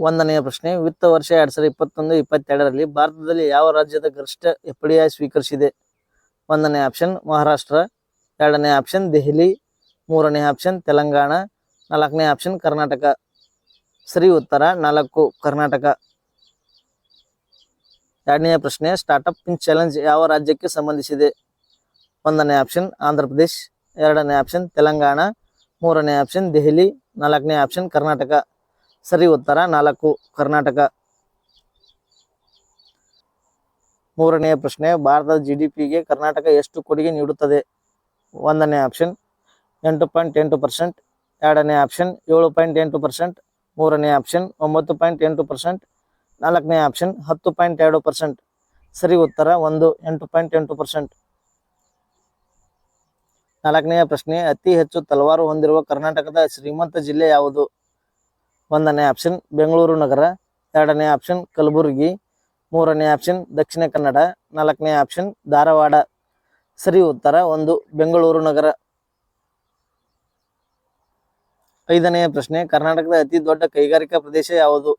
ಒಂದನೆಯ ಪ್ರಶ್ನೆ, ವಿತ್ತ ವರ್ಷ ಎರಡ್ ಸಾವಿರದ ಇಪ್ಪತ್ತೊಂದು, ಇಪ್ಪತ್ತೆರಡರಲ್ಲಿ ಭಾರತದಲ್ಲಿ ಯಾವ ರಾಜ್ಯದ ಗರಿಷ್ಠ ಎಫ್ಡಿಐ ಸ್ವೀಕರಿಸಿದೆ? ಒಂದನೇ ಆಪ್ಷನ್ ಮಹಾರಾಷ್ಟ್ರ. ಎರಡನೇ ಆಪ್ಷನ್ ದೆಹಲಿ. ಮೂರನೇ ಆಪ್ಷನ್ ತೆಲಂಗಾಣ. ನಾಲ್ಕನೇ ಆಪ್ಷನ್ ಕರ್ನಾಟಕ. ಸರಿ ಉತ್ತರ, ನಾಲ್ಕು, ಕರ್ನಾಟಕ. ಎರಡನೆಯ ಪ್ರಶ್ನೆ ಸ್ಟಾರ್ಟಪ್ ಇನ್ ಚಾಲೆಂಜ್ ಯಾವ ರಾಜ್ಯಕ್ಕೆ ಸಂಬಂಧಿಸಿದೆ? ಒಂದನೇ ಆಪ್ಷನ್ ಆಂಧ್ರ ಪ್ರದೇಶ್. ಎರಡನೇ ಆಪ್ಷನ್ ತೆಲಂಗಾಣ. ಮೂರನೇ ಆಪ್ಷನ್ ದೆಹಲಿ. ನಾಲ್ಕನೇ ಆಪ್ಷನ್ ಕರ್ನಾಟಕ. ಸರಿ ಉತ್ತರ ನಾಲ್ಕು ಕರ್ನಾಟಕ. ಮೂರನೆಯ ಪ್ರಶ್ನೆ, ಭಾರತದ ಜಿ ಡಿ ಪಿಗೆ ಕರ್ನಾಟಕ ಎಷ್ಟು ಕೊಡುಗೆ ನೀಡುತ್ತದೆ? ಒಂದನೇ ಆಪ್ಷನ್ ಎಂಟು ಪಾಯಿಂಟ್ ಎಂಟು ಪರ್ಸೆಂಟ್. ಎರಡನೇ ಆಪ್ಷನ್ ಏಳು ಪಾಯಿಂಟ್ ಎಂಟು ಪರ್ಸೆಂಟ್. ಮೂರನೇ ಆಪ್ಷನ್ ಒಂಬತ್ತು ಪಾಯಿಂಟ್ ಎಂಟು ಪರ್ಸೆಂಟ್. ನಾಲ್ಕನೇ ಆಪ್ಷನ್ ಹತ್ತು ಪಾಯಿಂಟ್ ಎರಡು ಪರ್ಸೆಂಟ್. ಸರಿ ಉತ್ತರ ಒಂದು, ಎಂಟು ಪಾಯಿಂಟ್ ಎಂಟು ಪರ್ಸೆಂಟ್. ನಾಲ್ಕನೆಯ ಪ್ರಶ್ನೆ, ಅತಿ ಹೆಚ್ಚು ತಲವಾರು ಹೊಂದಿರುವ ಕರ್ನಾಟಕದ ಶ್ರೀಮಂತ ಜಿಲ್ಲೆ ಯಾವುದು? ಒಂದನೇ ಆಪ್ಷನ್ ಬೆಂಗಳೂರು ನಗರ, ಎರಡನೇ ಆಪ್ಷನ್ ಕಲಬುರಗಿ, ಮೂರನೇ ಆಪ್ಷನ್ ದಕ್ಷಿಣ ಕನ್ನಡ, ನಾಲ್ಕನೇ ಆಪ್ಷನ್ ಧಾರವಾಡ. ಸರಿ ಉತ್ತರ ಒಂದು, ಬೆಂಗಳೂರು ನಗರ. ಐದನೆಯ ಪ್ರಶ್ನೆ, ಕರ್ನಾಟಕದ ಅತಿ ದೊಡ್ಡ ಕೈಗಾರಿಕಾ ಪ್ರದೇಶ ಯಾವುದು?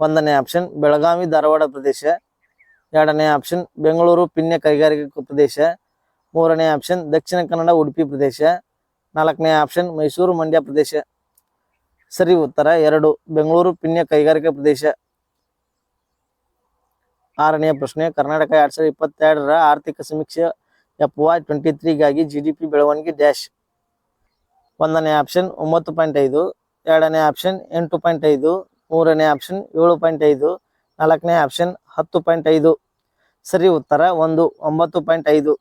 ಒಂದನೇ ಆಪ್ಷನ್ ಬೆಳಗಾವಿ, ಧಾರವಾಡ ಪ್ರದೇಶ. ಎರಡನೇ ಆಪ್ಷನ್ ಬೆಂಗಳೂರು ಪಿಣ್ಯ ಕೈಗಾರಿಕಾ ಪ್ರದೇಶ. ಮೂರನೇ ಆಪ್ಷನ್ ದಕ್ಷಿಣ ಕನ್ನಡ, ಉಡುಪಿ ಪ್ರದೇಶ. ನಾಲ್ಕನೇ ಆಪ್ಷನ್ ಮೈಸೂರು, ಮಂಡ್ಯ ಪ್ರದೇಶ. ಸರಿ ಉತ್ತರ ಎರಡು. ಬೆಂಗಳೂರು ಪಿನ್ಯ ಕೈಗಾರಿಕಾ ಪ್ರದೇಶ. ಆರನೆಯ ಪ್ರಶ್ನೆ, ಕರ್ನಾಟಕ ಎರಡ್ ಸಾವಿರದ ಇಪ್ಪತ್ತೆರಡರ ಆರ್ಥಿಕ ಸಮೀಕ್ಷೆ ಎಫ್ ವೈ ಟ್ವೆಂಟಿ ತ್ರೀಗಾಗಿ ಜಿ ಡಿ ಪಿ ಬೆಳವಣಿಗೆ ಡ್ಯಾಶ್. ಒಂದನೇ ಆಪ್ಷನ್, ಒಂಬತ್ತು ಪಾಯಿಂಟ್ ಐದು. ಎರಡನೇ ಆಪ್ಷನ್, ಎಂಟು ಪಾಯಿಂಟ್ ಐದು. ಮೂರನೇ ಆಪ್ಷನ್, ಏಳು ಪಾಯಿಂಟ್ ಐದು. ನಾಲ್ಕನೇ ಆಪ್ಷನ್, ಹತ್ತು ಪಾಯಿಂಟ್ ಐದು. ಸರಿ ಉತ್ತರ ಒಂದು, ಒಂಬತ್ತು ಪಾಯಿಂಟ್ ಐದು.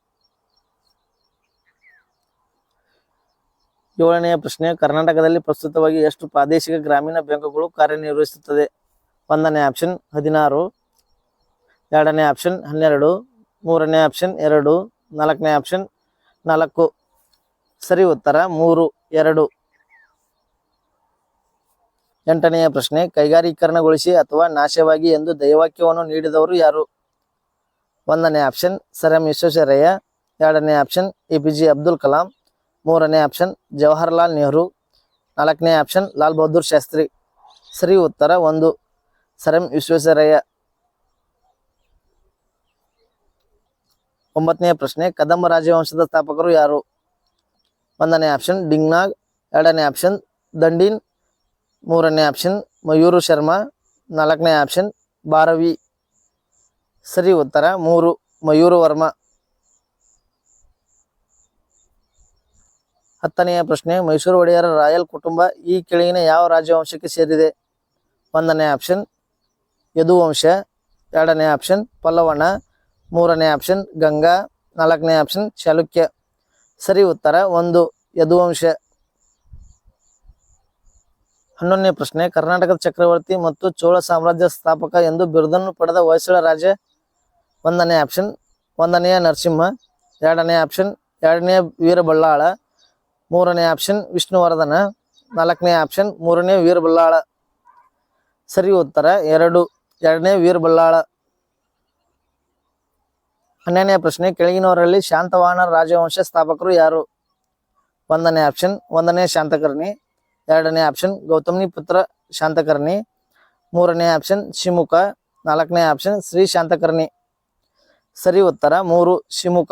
ಏಳನೆಯ ಪ್ರಶ್ನೆ, ಕರ್ನಾಟಕದಲ್ಲಿ ಪ್ರಸ್ತುತವಾಗಿ ಎಷ್ಟು ಪ್ರಾದೇಶಿಕ ಗ್ರಾಮೀಣ ಬ್ಯಾಂಕುಗಳು ಕಾರ್ಯನಿರ್ವಹಿಸುತ್ತದೆ? ಒಂದನೇ ಆಪ್ಷನ್, ಹದಿನಾರು. ಎರಡನೇ ಆಪ್ಷನ್, ಹನ್ನೆರಡು. ಮೂರನೇ ಆಪ್ಷನ್, ಎರಡು. ನಾಲ್ಕನೇ ಆಪ್ಷನ್, ನಾಲ್ಕು. ಸರಿ, ಉತ್ತರ, ಮೂರು, ಎರಡು. ಎಂಟನೆಯ ಪ್ರಶ್ನೆ, ಕೈಗಾರೀಕರಣಗೊಳಿಸಿ ಅಥವಾ ನಾಶವಾಗಿ ಎಂದು ದೈವಾಕ್ಯವನ್ನು ನೀಡಿದವರು ಯಾರು? ಒಂದನೇ ಆಪ್ಷನ್, ಸರ್ ಎಂ ವಿಶ್ವೇಶ್ವರಯ್ಯ. ಎರಡನೇ option A P J Abdul Kalam. ಮೂರನೇ ಆಪ್ಷನ್ ಜವಾಹರ್ಲಾಲ್ ನೆಹರು. ನಾಲ್ಕನೇ ಆಪ್ಷನ್ ಲಾಲ್ ಬಹದ್ದೂರ್ ಶಾಸ್ತ್ರಿ. ಸರಿ ಉತ್ತರ ಒಂದು. Sir M Visvesvaraya. ಒಂಬತ್ತನೇ ಪ್ರಶ್ನೆ ಕದಂಬ ರಾಜವಂಶದ ಸ್ಥಾಪಕರು ಯಾರು? ಒಂದನೇ ಆಪ್ಷನ್ ಡಿಂಗ್ನಾಗ್. ಎರಡನೇ ಆಪ್ಷನ್ ದಂಡಿನ್. ಮೂರನೇ ಆಪ್ಷನ್ ಮಯೂರು ಶರ್ಮಾ. ನಾಲ್ಕನೇ ಆಪ್ಷನ್ ಭಾರವಿ. ಸರಿ ಉತ್ತರ ಮೂರು, ಮಯೂರು ವರ್ಮ. ಹತ್ತನೆಯ ಪ್ರಶ್ನೆ, ಮೈಸೂರು ಒಡೆಯರ ರಾಯಲ್ ಕುಟುಂಬ ಈ ಕೆಳಗಿನ ಯಾವ ರಾಜವಂಶಕ್ಕೆ ಸೇರಿದೆ? ಒಂದನೇ ಆಪ್ಷನ್, ಯದುವಂಶ, ಎರಡನೇ ಆಪ್ಷನ್ ಪಲ್ಲವಣ ಮೂರನೇ ಆಪ್ಷನ್, ಗಂಗಾ, ನಾಲ್ಕನೇ ಆಪ್ಷನ್, ಚಾಲುಕ್ಯ. ಸರಿ ಉತ್ತರ ಒಂದು, ಯದುವಂಶ. ಹನ್ನೊಂದನೇ ಪ್ರಶ್ನೆ, ಕರ್ನಾಟಕದ ಚಕ್ರವರ್ತಿ ಮತ್ತು ಚೋಳ ಸಾಮ್ರಾಜ್ಯ ಸ್ಥಾಪಕ ಎಂದು ಬಿರುದನ್ನು ಪಡೆದ ಹೊಯ್ಸಳ ರಾಜ, ಒಂದನೇ ಆಪ್ಷನ್, ಒಂದನೆಯ ನರಸಿಂಹ, ಎರಡನೇ ಆಪ್ಷನ್, ಎರಡನೇ ವೀರಬಳ್ಳಾಳ ಮೂರನೇ ಆಪ್ಷನ್ ವಿಷ್ಣುವರ್ಧನ, ನಾಲ್ಕನೇ ಆಪ್ಷನ್ ಮೂರನೇ ವೀರಬಲ್ಲಾಳ. ಸರಿ ಉತ್ತರ ಎರಡು, ಎರಡನೇ ವೀರಬಲ್ಲಾಳ. ಹನ್ನೆರಡನೇ ಪ್ರಶ್ನೆ, ಕೆಳಗಿನವರಲ್ಲಿ ಶಾಂತವಾಹನ ರಾಜವಂಶ ಸ್ಥಾಪಕರು ಯಾರು? ಒಂದನೇ ಆಪ್ಷನ್ ಒಂದನೇ ಶಾಂತಕರ್ಣಿ, ಎರಡನೇ ಆಪ್ಷನ್ ಗೌತಮಿ ಪುತ್ರ ಶಾಂತಕರ್ಣಿ, ಮೂರನೇ ಆಪ್ಷನ್ ಶಿಮುಖ ನಾಲ್ಕನೇ ಆಪ್ಷನ್ ಶ್ರೀ ಶಾಂತಕರ್ಣಿ. ಸರಿ ಉತ್ತರ ಮೂರು ಶಿಮುಖ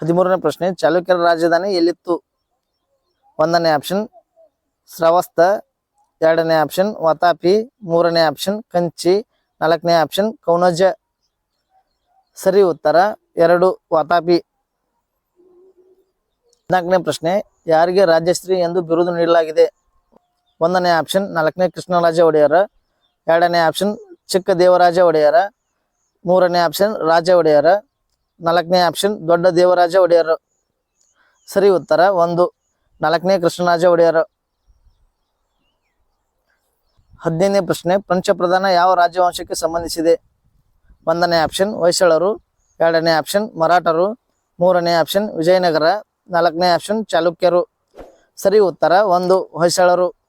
ಹದಿಮೂರನೇ ಪ್ರಶ್ನೆ, ಚಾಲುಕ್ಯರ ರಾಜಧಾನಿ ಎಲ್ಲಿತ್ತು? ಒಂದನೇ ಆಪ್ಷನ್ ಸ್ರವಸ್ತ ಎರಡನೇ ಆಪ್ಷನ್ ವಾತಾಪಿ, ಮೂರನೇ ಆಪ್ಷನ್ ಕಂಚಿ, ನಾಲ್ಕನೇ ಆಪ್ಷನ್ ಕೌನಜ. ಸರಿ, ಉತ್ತರ ಎರಡು, ವಾತಾಪಿ. ನಾಲ್ಕನೇ ಪ್ರಶ್ನೆ, ಯಾರಿಗೆ ರಾಜ್ಯಶ್ರೀ ಎಂದು ಬಿರುದು ನೀಡಲಾಗಿದೆ? ಒಂದನೇ ಆಪ್ಷನ್ ನಾಲ್ಕನೇ ಕೃಷ್ಣರಾಜ ಒಡೆಯರ, ಎರಡನೇ ಆಪ್ಷನ್ ಚಿಕ್ಕ ದೇವರಾಜ ಒಡೆಯರ, ಮೂರನೇ ಆಪ್ಷನ್ ರಾಜ ಒಡೆಯರ ನಾಲ್ಕನೇ ಆಪ್ಷನ್ ದೊಡ್ಡ ದೇವರಾಜ ಒಡೆಯರ್. ಸರಿ ಉತ್ತರ ಒಂದು. ನಾಲ್ಕನೇ ಕೃಷ್ಣರಾಜ ಒಡೆಯರ್. ಹದಿನೈದನೇ ಪ್ರಶ್ನೆ, ಪಂಚಪ್ರಧಾನ ಯಾವ ರಾಜವಂಶಕ್ಕೆ ಸಂಬಂಧಿಸಿದೆ? ಒಂದನೇ ಆಪ್ಷನ್ ಹೊಯ್ಸಳರು, ಎರಡನೇ ಆಪ್ಷನ್ ಮರಾಠರು, ಮೂರನೇ ಆಪ್ಷನ್ ವಿಜಯನಗರ, ನಾಲ್ಕನೇ ಆಪ್ಷನ್ ಚಾಲುಕ್ಯರು. ಸರಿ ಉತ್ತರ ಒಂದು, ಹೊಯ್ಸಳರು.